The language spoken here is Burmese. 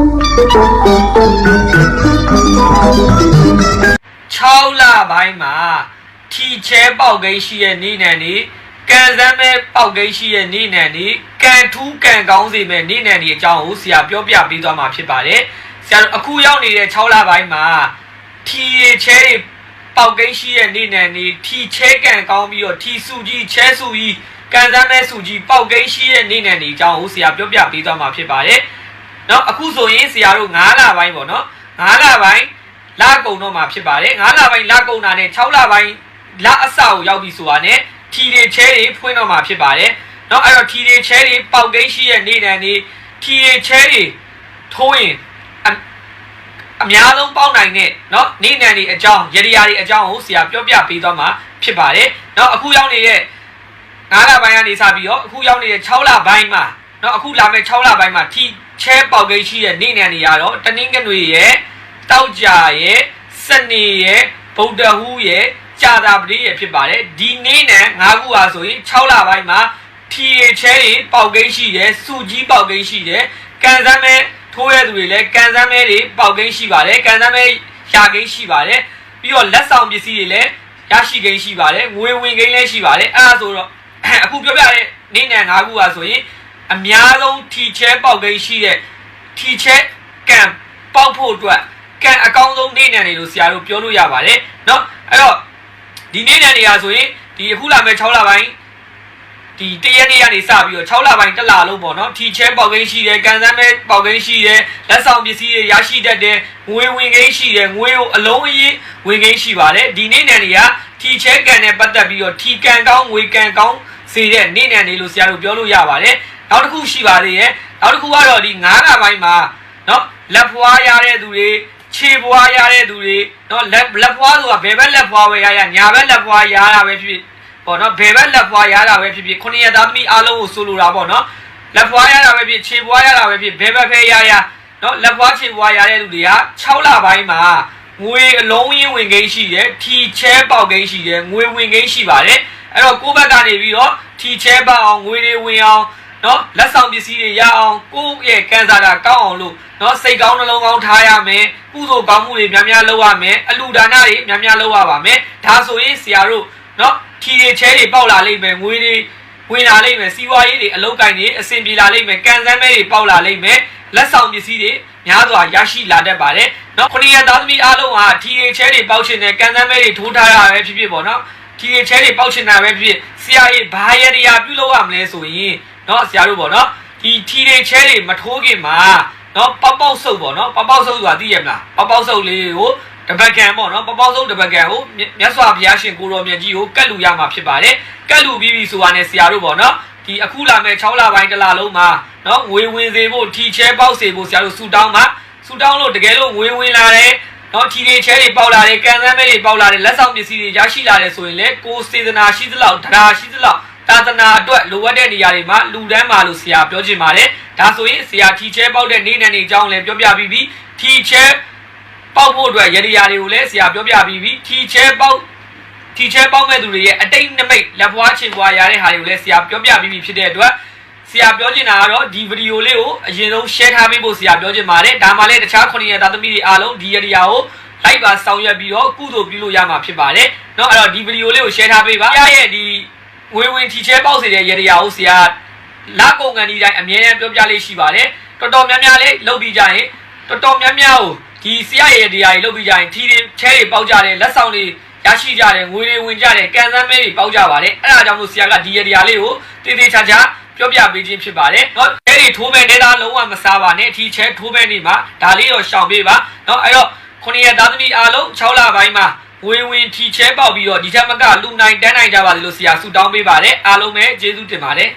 6လပိုင်းမှာထီချဲပေါက်ကိန်းရှိရဲ့နေနံနေကန်စမ်းမဲ့ပေါက်ကိန်းရှိရဲ့နေနံနေကန်ထူးကန်ကောင်းစီမဲ့နေနံနေအကြောင်းကိုဆရာပြောပြပေးသွားမှာဖြစ်ပါတယ်ဆရာတို့အခုရောက်နေတဲ့6လပိုင်းမှာထီရချဲတွေပေါက်ကိန်းရှိရဲ့နေနံနေထီချဲကန်ကောင်းပြီးတော့ထီစုကြီးချဲစုကြီးကန်စမ်းမဲ့စုကြီးပေါက်ကိန်းရှိရဲ့နေနံနေအကြောင်းကိုဆရာပြောပြပေးသွားမှာဖြစ်ပါတယ် နော်အခုဆိုရင်ဆရာတို့9လပိုင်းပေါ့နော်9လပိုင်းလကုံတော့မှာဖြစ်ပါတယ်9လပိုင်းလကုံတာနဲ့6လပိုင်းလအစကိုရောက်ပြီဆိုတာနဲ့ထီတွေချဲတွေဖွင့်တော့မှာဖြစ်ပါတယ်နော်အဲ့တော့ထီတွေချဲတွေပေါက်ကိန်းရှိရဲ့နေတန်တွေထီတွေချဲတွေထိုးရင်အများဆုံးပေါက်နိုင်တဲ့နော်နေနံတွေအကြောင်းရရရာတွေအကြောင်းကိုဆရာပြောပြပေးသွားမှာဖြစ်ပါတယ်နော်အခုရောက်နေတဲ့9လပိုင်းကနေစပြီးတော့အခုရောက်နေတဲ့6လပိုင်းမှာနော်အခုလာမယ့်6လပိုင်းမှာထီ ချဲပေါက်ကိန်းရှိရဲ့နေနံတွေကတော့တနင်္ဂနွေရဲ့တောက်ကြရဲ့စနေရဲ့ဗုဒ္ဓဟူးရဲ့ကြာတာပတိရဲ့ဖြစ်ပါတယ်ဒီနေ့နဲ့၅ခုဟာဆိုရင်6လပိုင်းမှာထီရချဲတွေပေါက်ကိန်းရှိတယ်စူကြီးပေါက်ကိန်းရှိတယ်ကန်စမ်းမဲထိုးရတဲ့သူတွေလည်းကန်စမ်းမဲတွေပေါက်ကိန်းရှိပါတယ်ကန်စမ်းမဲရာကိန်းရှိပါတယ်ပြီးတော့လက်ဆောင်ပစ္စည်းတွေလည်းရရှိကိန်းရှိပါတယ်ငွေဝင်ကိန်းလည်းရှိပါတယ်အဲ့ဒါဆိုတော့အခုပြောပြတဲ့နေ့နဲ့၅ခုဟာဆိုရင် အများဆုံးထီချဲပေါက်ကိန်းရှိတဲ့ထီချဲကန်ပေါက်ဖို့အတွက် ကန်အကောင်းဆုံးနေနံတွေလို့ဆရာတို့ပြောလို့ရပါတယ်เนาะအဲ့တော့ဒီနေနံတွေကဆိုရင်ဒီအခုလာမဲ့6လပိုင်းဒီတရက်နေ့ကနေစပြီးတော့6လပိုင်းတစ်လလုံးပေါ့နော်ထီချဲပေါက်ကိန်းရှိတယ်ကန်စမ်းမဲပေါက်ကိန်းရှိတယ်လက်ဆောင်ပစ္စည်းတွေရရှိတတ်တယ်ငွေဝင်ကိန်းရှိတယ်ငွေကိုအလုံးအရင်ဝင်ကိန်းရှိပါတယ်ဒီနေနံတွေကထီချဲကန်နဲ့ပတ်သက်ပြီးတော့ထီကန်ကောင်းငွေကန်ကောင်းစေတဲ့နေနံတွေလို့ဆရာတို့ပြောလို့ရပါတယ် နောက်တစ်ခုရှိပါသေးရဲ့နောက်တစ်ခုကတော့ဒီ9လပိုင်းမှာเนาะလက်ဖွားရတဲ့သူတွေ ခြေပွားရတဲ့သူတွေเนาะလက်လက်ဖွားဆိုတာဘယ်ဘက်လက်ဖွားပဲရရညာဘက်လက်ဖွားရတာပဲဖြစ်ဖြစ်ပေါ့เนาะဘယ်ဘက်လက်ဖွားရတာပဲဖြစ်ဖြစ်ခုနှစ်ရက်သားသမီးအားလုံးကိုဆိုလိုတာပေါ့เนาะလက်ဖွားရတာပဲဖြစ်ခြေပွားရတာပဲဖြစ်ဘယ်ဘက်ဖဲရရเนาะလက်ဖွားခြေပွားရတဲ့လူတွေက6လပိုင်းမှာငွေအလုံးရင်းဝင်ကိန်းရှိတယ်ထီချဲပေါက်ကိန်းရှိတယ်ငွေဝင်ကိန်းရှိပါတယ်အဲ့တော့ကိုယ့်ဘက်ကနေပြီးတော့ထီချဲပေါက်အောင်ငွေတွေဝင်အောင် နော်လက်ဆောင်ပစ္စည်းတွေရအောင်ကိုယ့်ရဲ့ကန်စာတာကောင်းအောင်လို့နော်စိတ်ကောင်းနှလုံးကောင်းထားရမယ်ကုသိုလ်ကောင်းမှုတွေများများလုပ်ရမယ်အလှူဒါနတွေများများလုပ်ရပါမယ်ဒါဆိုရင်ဆရာတို့နော်ထီတွေချဲတွေပေါက်လာလိမ့်မယ်ငွေတွေဝင်လာလိမ့်မယ်စီးပွားရေးတွေအလုပ်ကိုင်တွေအဆင်ပြေလာလိမ့်မယ်ကန်ဆန်းမဲတွေပေါက်လာလိမ့်မယ်လက်ဆောင်ပစ္စည်းတွေများစွာရရှိလာတတ်ပါတယ်နော်ခရီးရသားသမီးအားလုံးဟာထီတွေချဲတွေပေါက်ချင်တယ်ကန်ဆန်းမဲတွေထိုးထားရပဲဖြစ်ဖြစ်ပေါ့နော်ထီတွေချဲတွေပေါက်ချင်တာပဲဖြစ်ဖြစ်ဆရာကြီးဘာရရပြုလုပ်ရမလဲဆိုရင် နော်ဆရာတို့ပေါ့နော်ဒီထီတွေချဲတွေမထိုးခင်မှာနော်ပေါက်ပေါက်ဆုပ်ပေါ့နော်ပေါက်ပေါက်ဆုပ်ဆိုတာသိရမလားပေါက်ပေါက်ဆုပ်လေးကိုတပကံပေါ့နော်ပေါက်ပေါက်ဆုပ်တပကံကိုမြတ်စွာဘုရားရှင်ကိုရောမြတ်ကြီးကိုကတ်လူရမှာဖြစ်ပါတယ်ကတ်လူပြီးပြီဆိုတာနဲ့ဆရာတို့ပေါ့နော်ဒီအခုလာမဲ့6လပိုင်းတလလုံးမှာနော်ငွေဝင်စေဖို့ထီချဲပေါက်စေဖို့ဆရာတို့ဆူတောင်းပါဆူတောင်းလို့တကယ်လို့ငွေဝင်လာတယ်နော်ထီတွေချဲတွေပေါက်လာတယ်ကံစမ်းမဲတွေပေါက်လာတယ်လက်ဆောင်ပစ္စည်းတွေရရှိလာတယ်ဆိုရင်လေကိုစေတနာရှိသလောက်တရားရှိသလောက် သာသနာအတွက်လိုအပ်တဲ့နေရာတွေမှာလူတန်းပါလို့ဆရာပြောချင်ပါတယ်ဒါဆိုရင်ဆရာထီချဲပေါက်တဲ့နေနဲ့နေအကြောင်းလည်းပြောပြပြီးပြီထီချဲပေါက်ဖို့အတွက်ရည်ရည်တွေကိုလည်းဆရာပြောပြပြီးပြီထီချဲပေါက်ထီချဲပေါက်မဲ့သူတွေရဲ့အတိတ်နမိတ်လက်ဖွားချေပွားရတဲ့ဟာတွေကိုလည်းဆရာပြောပြပြီးပြီဖြစ်တဲ့အတွက်ဆရာပြောချင်တာကတော့ဒီဗီဒီယိုလေးကိုအရင်ဆုံး share ထားပေးဖို့ဆရာပြောချင်ပါတယ်ဒါမှလည်းတခြား9ရက်သားသမီးတွေအားလုံးဒီရည်ရည်ကို like ပါဆောင်ရွက်ပြီးတော့ကုသိုလ်ပြုလို့ရမှာဖြစ်ပါတယ်เนาะအဲ့တော့ဒီဗီဒီယိုလေးကို share ထားပေးပါဆရာရဲ့ဒီ ဝေဝင်ထီချဲပေါက်စေတဲ့ရေတရာကိုဆရာလာကုန်ကန်ဒီတိုင်းအမြဲတမ်းပြောပြလေးရှိပါတယ်တော်တော်များများလေးလုပ်ပြီးကြရင်တော်တော်များများကိုဒီဆရာရဲ့ရေတရာကြီးလုပ်ပြီးကြရင်ထီတွေချဲတွေပေါက်ကြတယ်လက်ဆောင်တွေရရှိကြတယ်ငွေတွေဝင်ကြတယ်ကန်စမ်းမဲတွေပေါက်ကြပါတယ်အဲ့ဒါကြောင့်လို့ဆရာကဒီရေတရာလေးကိုတေးသေးချာချာပြောပြပေးခြင်းဖြစ်ပါတယ်เนาะချဲတွေထိုးမဲ့နေတာလုံးဝမစားပါနဲ့ထီချဲထိုးမဲ့နေမှာဒါလေးတော့ရှောင်ပေးပါเนาะအဲ့တော့ခုနှစ်ရက်သားသမီးအားလုံး6လပိုင်းမှာ ဝေဝင်ထီချဲပေါက်ပြီးတော့ဒီထက်မကလူနိုင်တန်းနိုင်ကြပါစေလို့ဆရာဆုတောင်းပေးပါတယ်အားလုံးပဲကျေးဇူးတင်ပါတယ်